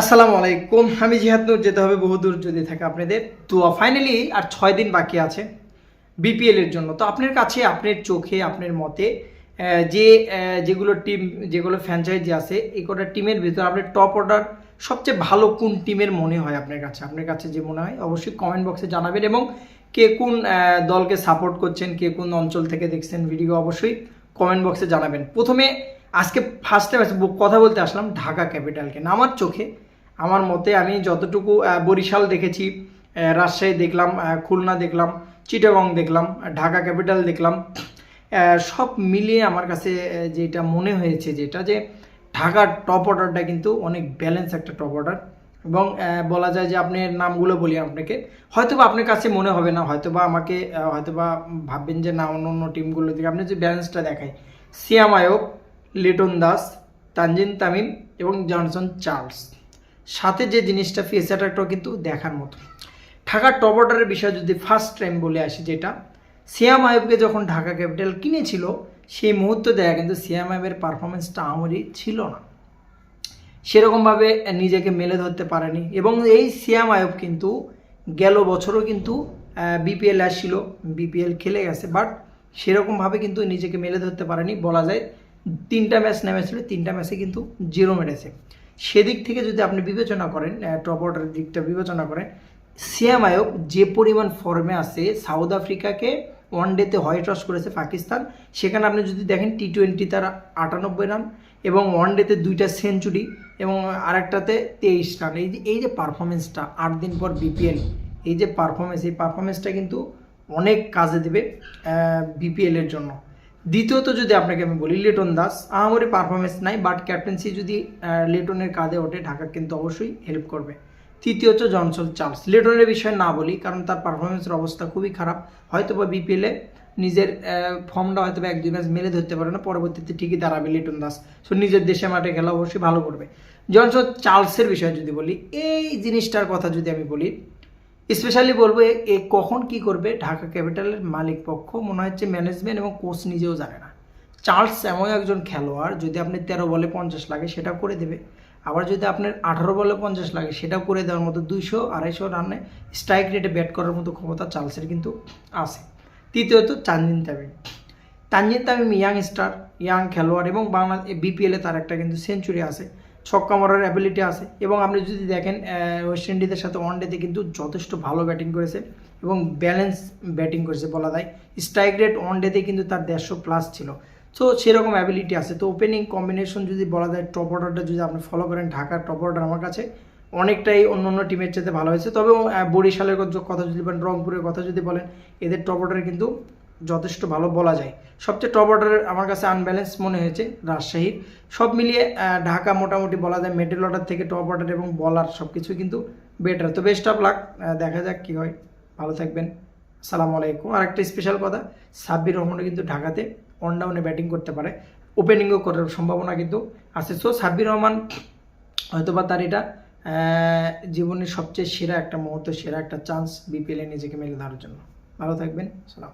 আসসালামু আলাইকুম। আমি জিহাদ নূর, যেতে হবে বহুদূর যদি থাকে আপনাদের। তো ফাইনালি আর ছয় দিন বাকি আছে বিপিএল এর জন্য। তো আপনার কাছে, আপনার চোখে, আপনার মতে যে যেগুলো টিম যেগুলো ফ্র্যাঞ্চাইজি আছে, এই কটা টিমের ভিতরে আপনার টপ অর্ডার সবচেয়ে ভালো কোন টিমের মনে হয় আপনার কাছে? আপনার কাছে যে মনে হয়, অবশ্যই কমেন্ট বক্সে জানাবেন এবং কে কোন দলকে সাপোর্ট করছেন, কে কোন অঞ্চল থেকে দেখছেন ভিডিও অবশ্যই কমেন্ট বক্সে জানাবেন। প্রথমে আজকে ফার্স্ট টাইম কথা বলতে আসলাম ঢাকা ক্যাপিটালকে আমার চোখে, আমার মতে আমি যতটুকু বরিশাল দেখেছি রাজশাহী দেখলাম খুলনা দেখলাম, চিটাগং দেখলাম, ঢাকা ক্যাপিটাল দেখলাম সব মিলিয়ে আমার কাছে যেটা মনে হয়েছে যেটা যে ঢাকার টপ অর্ডারটা কিন্তু অনেক ব্যালেন্স একটা টপ অর্ডার এবং বলা যায় যে আপনার নামগুলো বলি আপনাকে, হয়তোবা আপনার কাছে মনে হবে না, হয়তোবা আমাকে হয়তোবা ভাববেন যে না অন্য অন্য টিমগুলো থেকে, আপনি যে ব্যালেন্সটা দেখায় সিয়াম আয়ব লিটন দাস, তানজিন তামিম এবং জনসন চার্লস। সাথে যে জিনিসটা ফিচারটাও কিন্তু দেখার মতো। ঢাকার টপ অর্ডারের বিষয়ে যদি ফার্স্ট টাইম বলে আসি যেটা, সিয়াম আয়বকে যখন ঢাকা ক্যাপিটাল কিনেছিল, সেই মুহূর্ত দেখা কিন্তু সিয়াম আয়বের পারফরমেন্সটা আমারই ছিল না। সেরকমভাবে নিজেকে মেলে ধরতে পারেনি এবং এই সিয়াম আয়ব কিন্তু গেল বছরও কিন্তু বিপিএল আসছিল বিপিএল খেলে গেছে বাট সেরকমভাবে কিন্তু নিজেকে মেলে ধরতে পারেনি বলা যায়। তিনটা ম্যাচ নেমেছিল, তিনটা ম্যাচে কিন্তু জিরো মেরেছে। সেদিক থেকে যদি আপনি বিবেচনা করেন টপ অর্ডারের দিকটা বিবেচনা করেন সিয়াম আয়োগ যে পরিমাণ ফর্মে আছে সাউথ আফ্রিকাকে ওয়ান ডেতে হোয়াইট ওয়াশ করেছে পাকিস্তান। সেখানে আপনি যদি দেখেন টি টোয়েন্টি তার আটানব্বই রান এবং ওয়ান ডেতে দুইটা সেঞ্চুরি এবং আরেকটাতে তেইশ রান এই যে এই যে পারফরমেন্সটা আট দিন পর বিপিএল এই যে পারফরমেন্স এই পারফরমেন্সটা কিন্তু অনেক কাজে দেবে বিপিএলের জন্য। দ্বিতীয়ত যদি আপনাকে আমি বলি লিটন দাস। আমারই পারফরমেন্স নাই বাট ক্যাপ্টেন্সি যদি লিটনের কাঁধে ওঠে, ঢাকা কিন্তু অবশ্যই হেল্প করবে। তৃতীয়ত জনসন চার্লস। লিটনের বিষয়ে না বলি, কারণ তার পারফরমেন্সের অবস্থা খুবই খারাপ। হয়তো বা বিপিএলে নিজের ফর্মটা হয়তো এক, দুই ম্যাচ মেলে ধরতে পারে না, পরবর্তীতে ঠিকই দাঁড়াবে লিটন দাস। সো নিজের দেশে মাঠে খেলা অবশ্যই ভালো করবে। জনসন চার্লসের বিষয়ে যদি বলি, এই জিনিসটার কথা যদি আমি বলি স্পেশালি বলব এ- কখন কি করবে? ঢাকা ক্যাপিটালের মালিক পক্ষ মনে হচ্ছে ম্যানেজমেন্ট এবং কোচ নিজেও জানে না। চার্লস এমন একজন খেলোয়াড়, যদি আপনি তেরো বলে পঞ্চাশ লাগে সেটা করে দেবে। আবার যদি আপনার আঠারো বলে পঞ্চাশ লাগে, সেটাও করে দেওয়ার মতো দুইশো, আড়াইশো রানে স্ট্রাইক রেটে ব্যাট করার মতো ক্ষমতা চার্লসের কিন্তু আছে। তৃতীয়ত চান্দিন Tamim. Tanzin Tamim young star young খেলোয়াড় এবং বাংলা বিপিএলে তার একটা কিন্তু সেঞ্চুরি আছে। ছক্কা মারার অ্যাবিলিটি আছে। এবং আপনি যদি দেখেন ওয়েস্ট ইন্ডিজের সাথে ওয়ান ডেতে কিন্তু যথেষ্ট ভালো ব্যাটিং করেছে এবং ব্যালেন্স ব্যাটিং করেছে বলা যায়। স্ট্রাইক রেট ওয়ান ডেতে কিন্তু তার দেড়শো প্লাস ছিল। তো সেরকম অ্যাবিলিটি আছে। তো ওপেনিং কম্বিনেশন যদি বলা যায় টপ অর্ডারটা যদি আপনি ফলো করেন, ঢাকার টপ অর্ডার আমার কাছে অনেকটাই অন্য অন্য টিমের চাইতে ভালো হয়েছে। তবে বরিশালের কথা যদি বলেন, রংপুরের কথা যদি বলেন, এদের টপ অর্ডার কিন্তু যথেষ্ট ভালো বলা যায়। সবচেয়ে টপ অর্ডার আমার কাছে আনব্যালেন্স মনে হয়েছে রাজশাহীর। সব মিলিয়ে ঢাকা মোটামুটি বলা যায় মিডল অর্ডার থেকে টপ অর্ডার এবং বলার সব কিছু কিন্তু বেটার তো বেস্ট অফ লাক দেখা যাক কী হয়। ভালো থাকবেন। আসসালামু আলাইকুম। আর একটা স্পেশাল কথা, সাব্বির রহমানও কিন্তু ঢাকাতে অন ডাউনে ব্যাটিং করতে পারে। ওপেনিংও করার সম্ভাবনা কিন্তু আছে। সো সাব্বির রহমান হয়তোবা তার এটা জীবনের সবচেয়ে সেরা একটা মুহূর্ত, সেরা একটা চান্স বিপিএলে নিজেকে মেলে ধরার জন্য। ভালো থাকবেন। সালাম